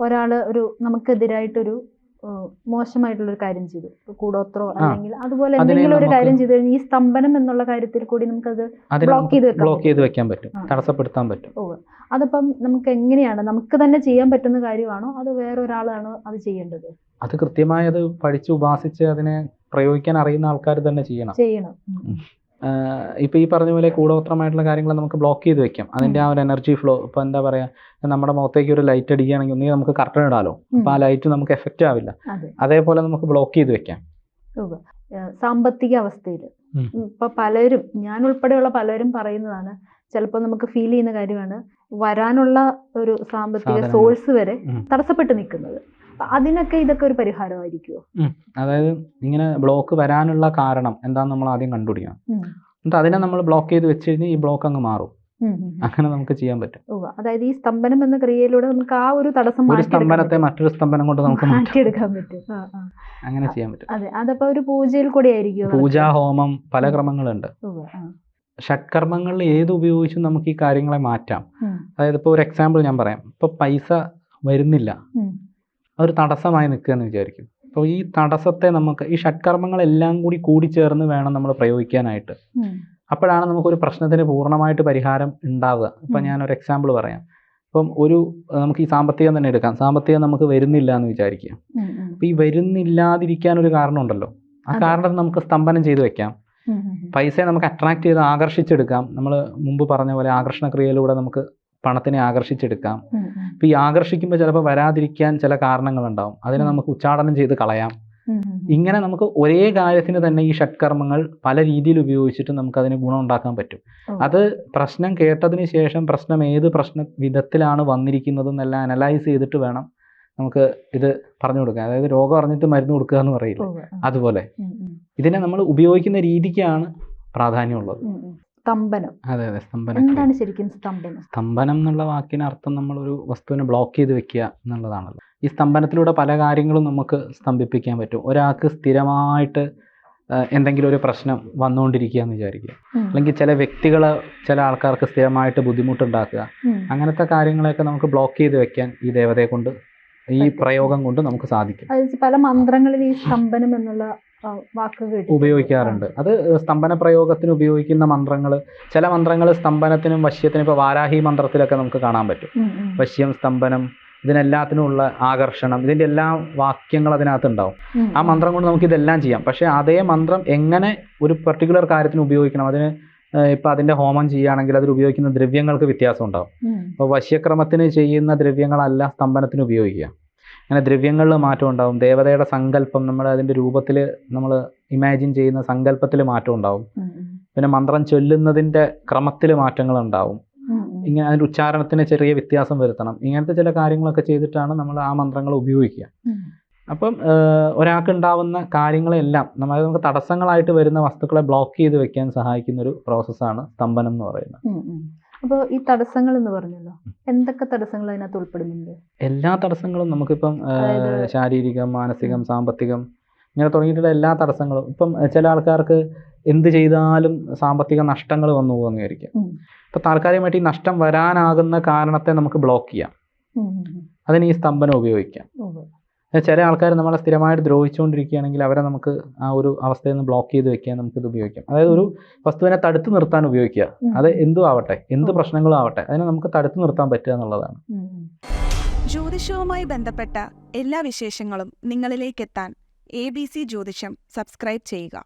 ഒരാൾ ഒരു നമുക്കെതിരായിട്ടൊരു ഒരു മോശമായിട്ടുള്ള ഒരു കാര്യം ചെയ്തു. കൂടോത്രോ അല്ലെങ്കിൽ അതുപോലെ എന്തെങ്കിലും ഒരു കാര്യം ചെയ്തു കഴിഞ്ഞാൽ ഈ സ്തംഭനം എന്നുള്ള കാര്യത്തിൽ കൂടി നമുക്ക് അത് ബ്ലോക്ക് ചെയ്ത് ബ്ലോക്ക് ചെയ്ത് വെക്കാൻ പറ്റും. തടസ്സപ്പെടുത്താൻ പറ്റും. അതിപ്പം നമുക്ക് എങ്ങനെയാണ് നമുക്ക് തന്നെ ചെയ്യാൻ പറ്റുന്ന കാര്യമാണോ അത് വേറൊരാളാണോ അത് ചെയ്യേണ്ടത്? അത് കൃത്യമായി അത് പഠിച്ച് ഉപാസിച്ച് അതിനെ പ്രയോഗിക്കാൻ അറിയുന്ന ആൾക്കാർ തന്നെ ചെയ്യണം. ചെയ്യണം. ഉം. ആഹ് ഇപ്പൊ ഈ പറഞ്ഞ പോലെ കൂടോത്രമായിട്ടുള്ള കാര്യങ്ങൾ നമുക്ക് ബ്ലോക്ക് ചെയ്ത് വെക്കാം അതിന്റെ ആ ഒരു എനർജി ഫ്ലോ ഇപ്പം എന്താ പറയുക നമ്മുടെ മുഖത്തേക്ക് ഒരു ലൈറ്റ് അടിക്കുകയാണെങ്കിൽ ഒന്നുകിൽ നമുക്ക് കർട്ടൺ ഇടാലോ അപ്പം ആ ലൈറ്റ് നമുക്ക് എഫക്റ്റ് ആവില്ല അതേപോലെ നമുക്ക് ബ്ലോക്ക് ചെയ്ത് വെക്കാം. സാമ്പത്തിക അവസ്ഥയിൽ. ഇപ്പൊ പലരും ഞാൻ ഉൾപ്പെടെയുള്ള പലരും പറയുന്നതാണ് ചിലപ്പോൾ നമുക്ക് ഫീൽ ചെയ്യുന്ന കാര്യമാണ് വരാനുള്ള ഒരു സാമ്പത്തിക സോഴ്സ് വരെ. തടസ്സപ്പെട്ട് നിൽക്കുന്നത് അതിനൊക്കെ ഇതൊക്കെ ഒരു പരിഹാരമായിരിക്കുമോ അതായത് ഇങ്ങനെ ബ്ലോക്ക് വരാനുള്ള കാരണം എന്താന്ന് നമ്മൾ ആദ്യം കണ്ടുപിടിക്കണം. എന്നിട്ട് അതിനെ നമ്മൾ ബ്ലോക്ക് ചെയ്ത് വെച്ച് കഴിഞ്ഞാൽ ഈ ബ്ലോക്ക് അങ്ങ് മാറും. അങ്ങനെ നമുക്ക് ചെയ്യാൻ പറ്റും. അതായത് ഈ സ്തംഭനം എന്ന ക്രിയയിലൂടെ നമുക്ക് ആ ഒരു തടസ്സം ഒരു സ്തംഭനത്തെ മറ്റൊരു സ്തംഭനം കൊണ്ട് നമുക്ക് മാറ്റാം. മാറ്റിയെടുക്കാൻ പറ്റും. അങ്ങനെ ചെയ്യാൻ പറ്റും. അതെ. അതപ്പോ ഒരു പൂജയിൽ കൂടി ആയിരിക്കും പൂജാ ഹോമം പല ക്രമങ്ങളുണ്ട്. ഷഡ്കർമ്മങ്ങളിൽ ഏത് ഉപയോഗിച്ചും നമുക്ക് ഈ കാര്യങ്ങളെ മാറ്റാം. അതായത് ഇപ്പൊ ഒരു എക്സാമ്പിൾ ഞാൻ പറയാം. ഇപ്പൊ പൈസ വരുന്നില്ല. ഒരു തടസ്സമായി നിൽക്കുകയെന്ന് വിചാരിക്കും. അപ്പോൾ ഈ തടസ്സത്തെ നമുക്ക് ഈ ഷഡ്കർമ്മങ്ങളെല്ലാം കൂടി കൂടിച്ചേർന്ന് വേണം നമ്മൾ പ്രയോഗിക്കാനായിട്ട്. അപ്പോഴാണ് നമുക്കൊരു പ്രശ്നത്തിന് പൂർണമായിട്ട് പരിഹാരം ഉണ്ടാവുക. ഇപ്പം. ഞാനൊരു എക്സാമ്പിൾ പറയാം. ഇപ്പം ഒരു നമുക്ക് ഈ സാമ്പത്തികം തന്നെ എടുക്കാം. സാമ്പത്തികം നമുക്ക് വരുന്നില്ല എന്ന് വിചാരിക്കുക. അപ്പം ഈ വരുന്നില്ലാതിരിക്കാൻ ഒരു കാരണമുണ്ടല്ലോ ആ കാരണത്തിൽ കാരണം നമുക്ക് സ്തംഭനം ചെയ്തു വെക്കാം. പൈസയെ നമുക്ക് അട്രാക്ട് ചെയ്ത് ആകർഷിച്ചെടുക്കാം. നമ്മൾ മുമ്പ് പറഞ്ഞ പോലെ ആകർഷണക്രിയയിലൂടെ നമുക്ക് പണത്തിനെ ആകർഷിച്ചെടുക്കാം. ഇപ്പം ഈ ആകർഷിക്കുമ്പോൾ ചിലപ്പോൾ വരാതിരിക്കാൻ ചില കാരണങ്ങളുണ്ടാവും. അതിനെ നമുക്ക് ഉച്ചാടനം ചെയ്ത് കളയാം. ഇങ്ങനെ നമുക്ക് ഒരേ കാര്യത്തിന് തന്നെ ഈ ഷഡ്കർമ്മങ്ങൾ പല രീതിയിൽ ഉപയോഗിച്ചിട്ട് നമുക്ക് അതിന് ഗുണം ഉണ്ടാക്കാൻ പറ്റും അത് പ്രശ്നം കേട്ടതിന് ശേഷം പ്രശ്നം ഏത് പ്രശ്ന വിധത്തിലാണ് വന്നിരിക്കുന്നത് എന്നെല്ലാം അനലൈസ് ചെയ്തിട്ട് വേണം നമുക്ക് ഇത് പറഞ്ഞു കൊടുക്കാൻ. അതായത് രോഗം അറിഞ്ഞിട്ട് മരുന്ന് കൊടുക്കുക എന്ന് പറയില്ല അതുപോലെ. ഇതിനെ നമ്മൾ ഉപയോഗിക്കുന്ന രീതിക്കാണ് പ്രാധാന്യമുള്ളത് സ്തംഭനം. അതെ അതെ സ്തംഭനം എന്താണ് ശരിക്കും സ്തംഭനം? സ്തംഭനം എന്നുള്ള വാക്കിന് അർത്ഥം നമ്മൾ ഒരു വസ്തുവിനെ ബ്ലോക്ക് ചെയ്ത് വെക്കുക എന്നുള്ളതാണല്ലോ. ഈ സ്തംഭനത്തിലൂടെ പല കാര്യങ്ങളും നമുക്ക് സ്തംഭിപ്പിക്കാൻ പറ്റും. ഒരാൾക്ക് സ്ഥിരമായിട്ട് എന്തെങ്കിലും ഒരു പ്രശ്നം വന്നുകൊണ്ടിരിക്കുക എന്ന് വിചാരിക്കുക. അല്ലെങ്കിൽ ചില വ്യക്തികൾ ചില ആൾക്കാർക്ക് സ്ഥിരമായിട്ട് ബുദ്ധിമുട്ടുണ്ടാക്കുക. അങ്ങനത്തെ കാര്യങ്ങളെയൊക്കെ നമുക്ക് ബ്ലോക്ക് ചെയ്ത് വെക്കാൻ ഈ ദേവതയെ കൊണ്ട് ഈ പ്രയോഗം കൊണ്ട് നമുക്ക് സാധിക്കും. പല മന്ത്രങ്ങളിൽ ഈ സ്തംഭനം എന്നുള്ള. ഉപയോഗിക്കാറുണ്ട്. അത് സ്തംഭന പ്രയോഗത്തിന് ഉപയോഗിക്കുന്ന മന്ത്രങ്ങൾ ചില മന്ത്രങ്ങൾ സ്തംഭനത്തിനും വശ്യത്തിനും ഇപ്പോൾ വാരാഹി മന്ത്രത്തിലൊക്കെ നമുക്ക് കാണാൻ പറ്റും. വശ്യം സ്തംഭനം ഇതിനെല്ലാത്തിനുമുള്ള ആകർഷണം ഇതിന്റെ എല്ലാ വാക്യങ്ങൾ അതിനകത്ത് ഉണ്ടാവും. ആ മന്ത്രം കൊണ്ട് നമുക്ക് ഇതെല്ലാം ചെയ്യാം. പക്ഷേ അതേ മന്ത്രം എങ്ങനെ ഒരു പെർട്ടിക്കുലർ കാര്യത്തിന് ഉപയോഗിക്കണം അതിന് ഇപ്പം അതിന്റെ ഹോമം ചെയ്യുകയാണെങ്കിൽ അതിൽ ഉപയോഗിക്കുന്ന ദ്രവ്യങ്ങൾക്ക് വ്യത്യാസം ഉണ്ടാവും. അപ്പൊ അപ്പോൾ വശ്യക്രമത്തിന് ചെയ്യുന്ന ദ്രവ്യങ്ങളല്ല സ്തംഭനത്തിന് ഉപയോഗിക്കുക. അങ്ങനെ ദ്രവ്യങ്ങളിൽ മാറ്റം ഉണ്ടാവും. ദേവതയുടെ സങ്കല്പം നമ്മൾ അതിന്റെ രൂപത്തിൽ നമ്മൾ ഇമാജിൻ ചെയ്യുന്ന സങ്കല്പത്തിൽ മാറ്റം ഉണ്ടാവും. പിന്നെ മന്ത്രം ചൊല്ലുന്നതിന്റെ ക്രമത്തിൽ മാറ്റങ്ങൾ ഉണ്ടാവും. ഇങ്ങനെ അതിന്റെ ഉച്ചാരണത്തിന് ചെറിയ വ്യത്യാസം വരുത്തണം. ഇങ്ങനത്തെ ചില കാര്യങ്ങളൊക്കെ ചെയ്തിട്ടാണ് നമ്മൾ ആ മന്ത്രങ്ങൾ ഉപയോഗിക്കുക. അപ്പം ഒരാൾക്ക് ഉണ്ടാവുന്ന കാര്യങ്ങളെല്ലാം നമ്മൾ നമുക്ക് തടസ്സങ്ങളായിട്ട് വരുന്ന വസ്തുക്കളെ ബ്ലോക്ക് ചെയ്ത് വെക്കാൻ സഹായിക്കുന്ന ഒരു പ്രോസസ്സാണ് സ്തംഭനം എന്ന് പറയുന്നത്. ഉം, ഉം. അപ്പൊ ഈ തടസ്സങ്ങൾ എന്ന് പറഞ്ഞല്ലോ എന്തൊക്കെ തടസ്സങ്ങൾ അതിനകത്ത് ഉൾപ്പെടുന്നുണ്ട് എല്ലാ തടസ്സങ്ങളും നമുക്കിപ്പം ശാരീരികം മാനസികം സാമ്പത്തികം ഇങ്ങനെ തുടങ്ങിയിട്ടുള്ള എല്ലാ തടസ്സങ്ങളും ഇപ്പം ചില ആൾക്കാർക്ക് എന്ത് ചെയ്താലും സാമ്പത്തിക നഷ്ടങ്ങൾ വന്നു പോകുന്ന വിചാരിക്കും ഇപ്പൊ താൽക്കാലികമായിട്ട് ഈ നഷ്ടം വരാനാകുന്ന കാരണത്തെ നമുക്ക് ബ്ലോക്ക് ചെയ്യാം. അതിന് ഈ സ്തംഭനം ഉപയോഗിക്കാം. ചില ആൾക്കാർ നമ്മളെ സ്ഥിരമായിട്ട് ദ്രോഹിച്ചുകൊണ്ടിരിക്കുകയാണെങ്കിൽ അവരെ നമുക്ക് ആ ഒരു അവസ്ഥയിൽ നിന്ന് ബ്ലോക്ക് ചെയ്ത് വെക്കാൻ നമുക്ക് ഇത് ഉപയോഗിക്കാം അതായത് ഒരു വസ്തുവിനെ തടുത്തു നിർത്താൻ ഉപയോഗിക്കുക. അത് എന്തും ആവട്ടെ എന്ത്. പ്രശ്നങ്ങളും ആവട്ടെ അതിനെ നമുക്ക് തടുത്തു നിർത്താൻ പറ്റുക എന്നുള്ളതാണ്. ജ്യോതിഷവുമായി ബന്ധപ്പെട്ട എല്ലാ വിശേഷങ്ങളും നിങ്ങളിലേക്കെത്താൻ എ ബി സി ജ്യോതിഷം സബ്സ്ക്രൈബ് ചെയ്യുക